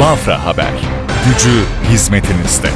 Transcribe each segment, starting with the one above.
Bafra Haber. Gücü hizmetinizde.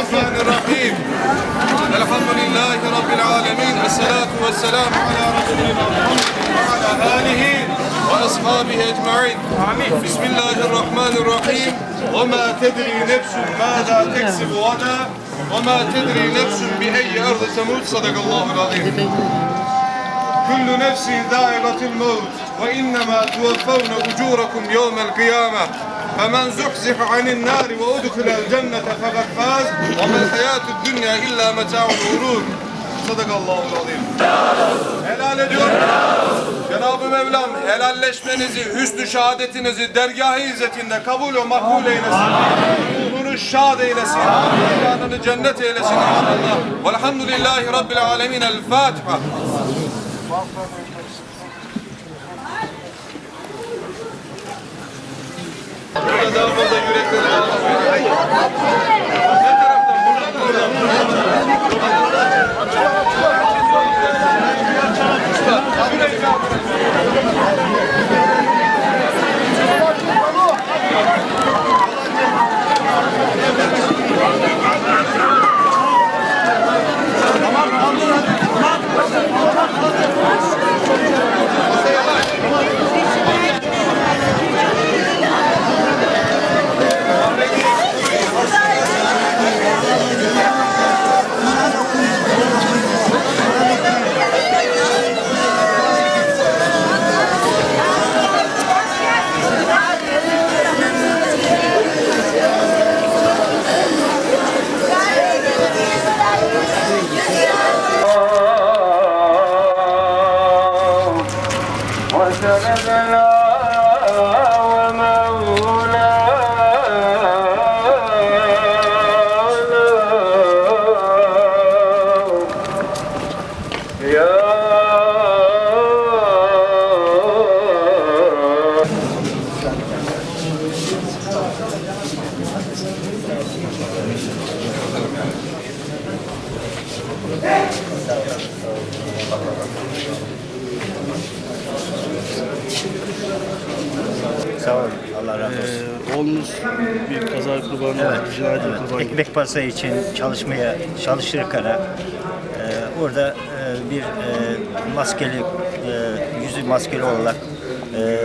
الرحمن الرحيم. الحمد لله رب العالمين الصلاة والسلام على رسولنا محمد وعلى آله وأصحابه أجمعين. بسم الله الرحمن الرحيم. وما تدري نفس ماذا تكسب غدا وما تدري نفس بأي أرض تموت. صدق الله العظيم. كل نفس ذائقة الموت وإنما توفون أجوركم يوم القيامة. فمن زحزح عن النار وأدخل الجنة فقد فاز وما الحياة الدنيا إلا متاع الغرور صدق الله العظيم Helal ediyorum. Cenab-ı Mevlam helalleşmenizi, hüsnü şehadetinizi dergâh-ı izzetinde kabul ve makbul eylesin. Ruhunu şad eylesin. Mekanını cennet eylesin inşallah. Velhamdülillahi Rabbil alemin. El Fatiha. Kanlar daha fazla yürekleri daha fazla. Ne taraftan? Buradan buradan. Tamam, tamam, tamam. Parası için çalışmaya çalışırken e, orada e, bir e, maskeli e, yüzü maskeli olarak e,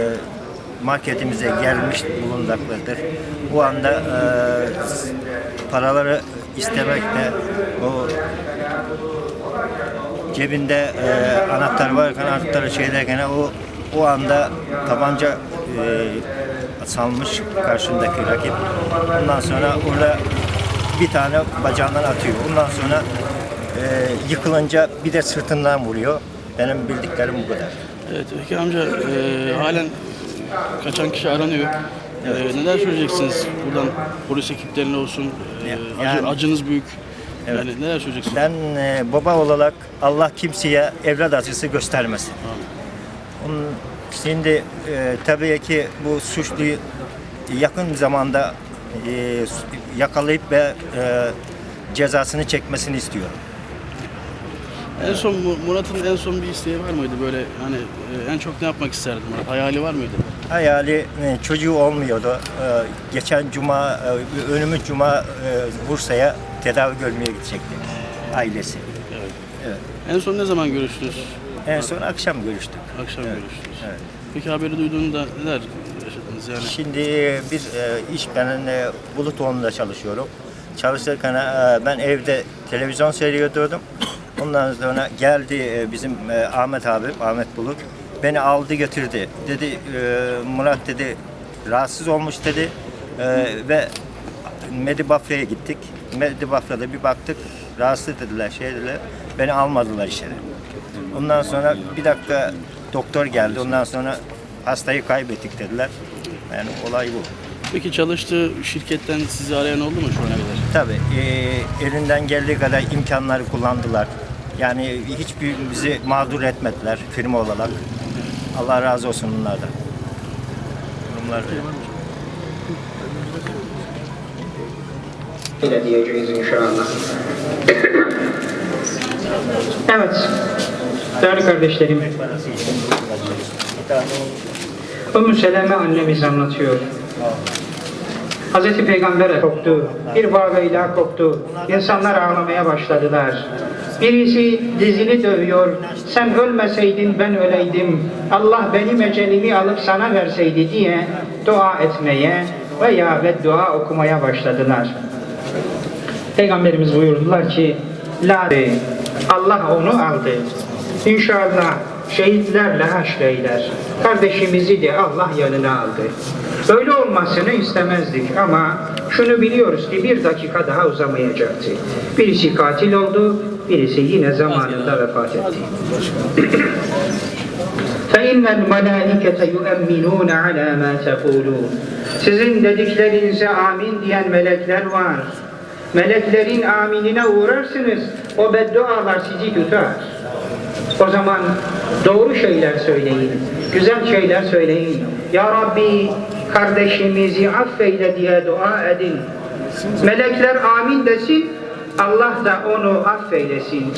marketimize gelmiş bulunmaktadır. Bu anda e, paraları istemekte o cebinde e, anahtar varken anahtarı şey derken o o anda tabanca e, salmış karşındaki rakip. Ondan sonra orada bir tane bacağından atıyor. Ondan sonra e, yıkılınca bir de sırtından vuruyor. Benim bildiklerim bu kadar. Evet, peki amca e, halen kaçan kişi aranıyor. E, neler söyleyeceksiniz buradan polis ekiplerine olsun, e, Ya- acı- yani- acınız büyük. Yani neler söyleyeceksiniz? Ben e, baba olarak Allah kimseye evlat acısı göstermesin. Onun, şimdi e, tabii ki bu suçluyu yakın zamanda e, yakalayıp ve e, cezasını çekmesini istiyorum. En son Mu- Murat'ın en son bir isteği var mıydı böyle hani e, en çok ne yapmak isterdi Murat? Hayali var mıydı? Hayali e, çocuğu olmuyordu. E, geçen cuma, önümüz cuma Bursa'ya tedavi görmeye gidecekti ailesi. Evet. Evet. En son ne zaman görüştünüz? En son akşam görüştük. Akşam Evet, görüştünüz. evet. Peki haberi duyduğunda neler çalıştınız yani? Şimdi e, biz e, iş ben e, Bulutoğlu'nda çalışıyorum. Çalışırken ben evde televizyon seyrediyordum. Ondan sonra geldi bizim Ahmet abi, Ahmet Bulut. Beni aldı götürdü. Dedi Murat dedi rahatsız olmuş dedi. Ve Medibafra'ya gittik. Medibafra'da bir baktık. Rahatsız dediler, şey dediler. Beni almadılar içeri. Ondan sonra bir dakika doktor geldi. Ondan sonra hastayı kaybettik dediler. Yani olay bu. Peki çalıştığı şirketten sizi arayan oldu mu şu ana kadar? Tabii e, elinden geldiği kadar imkanları kullandılar. Yani hiçbir bizi mağdur etmediler firma olarak. Allah razı olsun onlardan. Durumlar böyle. ile diyeceğiz inşallah. Evet, değerli kardeşlerim, Ümmü Seleme annemiz anlatıyor. Hazreti Peygamber'e koptu, bir bağıyla koptu, insanlar ağlamaya başladılar. Birisi dizini dövüyor, sen ölmeseydin ben öleydim, Allah benim ecelimi alıp sana verseydi diye dua etmeye veya beddua okumaya başladılar. Peygamberimiz buyurdular ki La Allah onu aldı. İnşallah şehitlerle haşreyler. Kardeşimizi de Allah yanına aldı. Böyle olmasını istemezdik ama şunu biliyoruz ki bir dakika daha uzamayacaktı. Birisi katil oldu, birisi yine zamanında vefat etti. فَاِنَّ الْمَلَائِكَةَ يُؤَمِّنُونَ عَلَى مَا تَقُولُونَ Sizin dediklerinize amin diyen melekler var. Meleklerin aminine uğrarsınız, o beddualar sizi tutar. O zaman doğru şeyler söyleyin, güzel şeyler söyleyin. Ya Rabbi kardeşimizi affeyle diye dua edin. Melekler amin desin, Allah da onu affeylesin.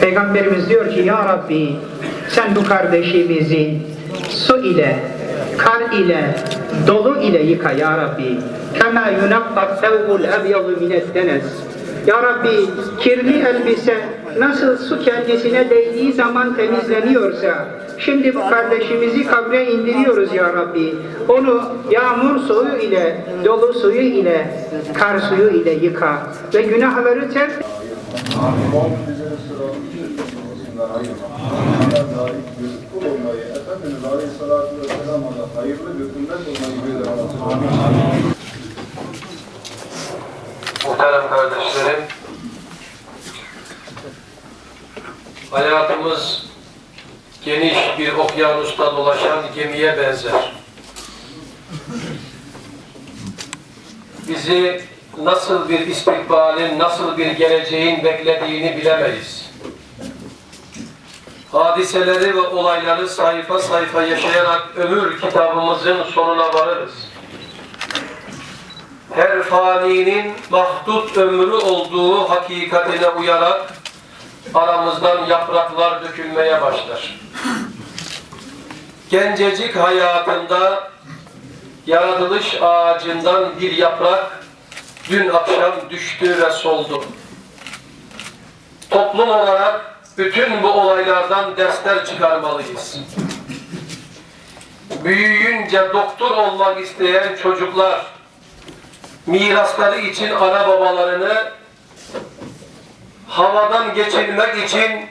Peygamberimiz diyor ki Ya Rabbi sen bu kardeşimizi su ile, kar ile, dolu ile yıka Ya Rabbi. Kema yunakka sevbul ebyadu minet denes. Ya Rabbi kirli elbise nasıl su kendisine değdiği zaman temizleniyorsa şimdi bu kardeşimizi kabre indiriyoruz ya Rabbi. Onu yağmur suyu ile, dolu suyu ile, kar suyu ile yıka ve günahları olmayı, Efendimiz. Muhterem kardeşlerim, hayatımız geniş bir okyanusta dolaşan gemiye benzer. Bizi nasıl bir istikbalin, nasıl bir geleceğin beklediğini bilemeyiz. Hadiseleri ve olayları sayfa sayfa yaşayarak ömür kitabımızın sonuna varırız her faninin mahdut ömrü olduğu hakikatine uyarak aramızdan yapraklar dökülmeye başlar. Gencecik hayatında yaratılış ağacından bir yaprak dün akşam düştü ve soldu. Toplum olarak bütün bu olaylardan dersler çıkarmalıyız. Büyüyünce doktor olmak isteyen çocuklar mirasları için ana babalarını havadan geçirmek için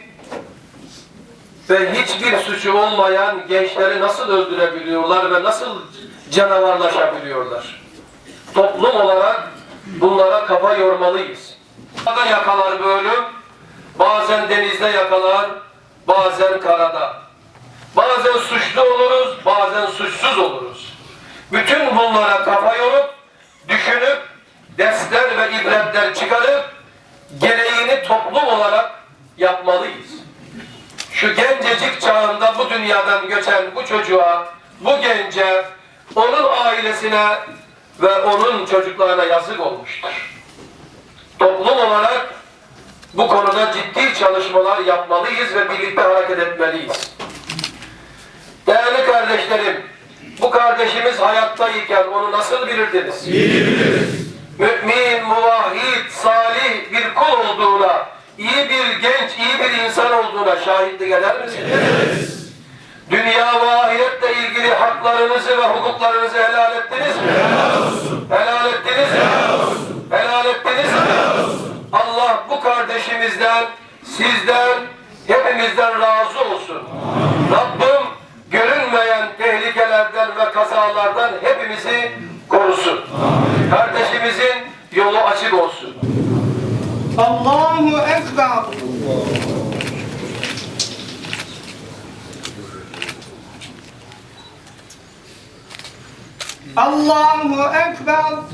ve hiçbir suçu olmayan gençleri nasıl öldürebiliyorlar ve nasıl canavarlaşabiliyorlar? Toplum olarak bunlara kafa yormalıyız. Havada yakalar ölüm, bazen denizde yakalar, bazen karada. Bazen suçlu oluruz, bazen suçsuz oluruz. Bütün bunlara kafa yorup düşünüp dersler ve ibretler çıkarıp gereğini toplum olarak yapmalıyız. Şu gencecik çağında bu dünyadan göçen bu çocuğa, bu gence, onun ailesine ve onun çocuklarına yazık olmuştur. Toplum olarak bu konuda ciddi çalışmalar yapmalıyız ve birlikte hareket etmeliyiz. Değerli kardeşlerim, bu kardeşimiz hayattayken onu nasıl bilirdiniz? Mümin, muvahhid, salih bir kul olduğuna, iyi bir genç, iyi bir insan olduğuna şahitlik eder misiniz? dünya ve ahiretle ilgili haklarınızı ve hukuklarınızı helal ettiniz mi? Helal olsun. Helal ettiniz mi? Helal olsun. Helal ettiniz mi? Helal olsun. Allah bu kardeşimizden, sizden, hepimizden razı olsun. Rabbim görünmeyen tehlikelerden ve kazalardan hepimizi korusun. Kardeşimizin yolu açık olsun. Allahu Ekber. Allahu Ekber.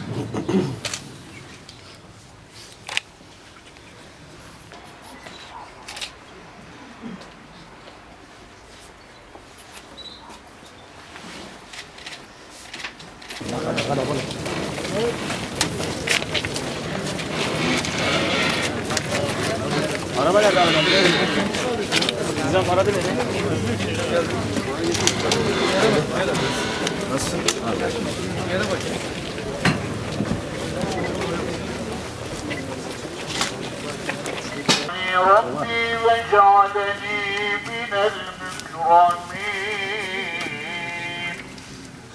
ربي وجعلني من المكرمين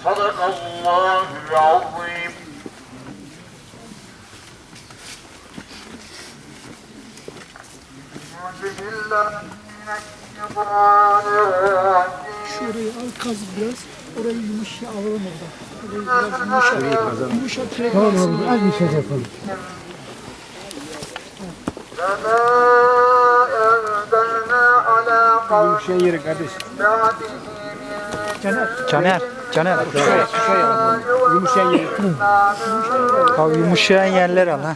صدق الله العظيم Şurayı al kaz biraz. Orayı yumuşa alalım orada. Orayı biraz yumuşa. Yumuşa Tamam abi, az bir şey yapalım. Yumuşa yeri kardeş. Caner. Caner. Caner. Şuraya, şuraya. Yumuşayan yeri. Abi yumuşayan yerler al ha.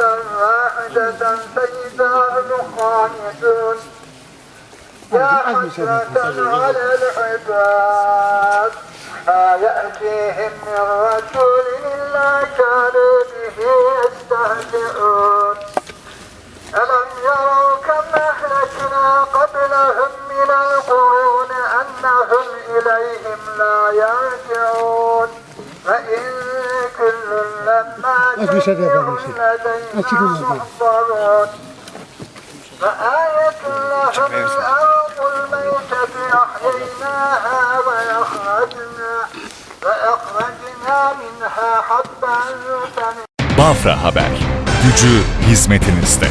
واحدة فإذا هم خامدون يا حسرة على العباد ما يأتيهم من رسول إلا كانوا به يستهزئون. ألم يروا كم أهلكنا قبلهم من القرون أنهم إليهم لا يرجعون؟ لما جميع لدينا محضرون فآية لهم الأرض الميتة أحييناها وأخرجنا فأخرجنا منها حبا ثمينا Bafra Haber. Gücü hizmetinizde.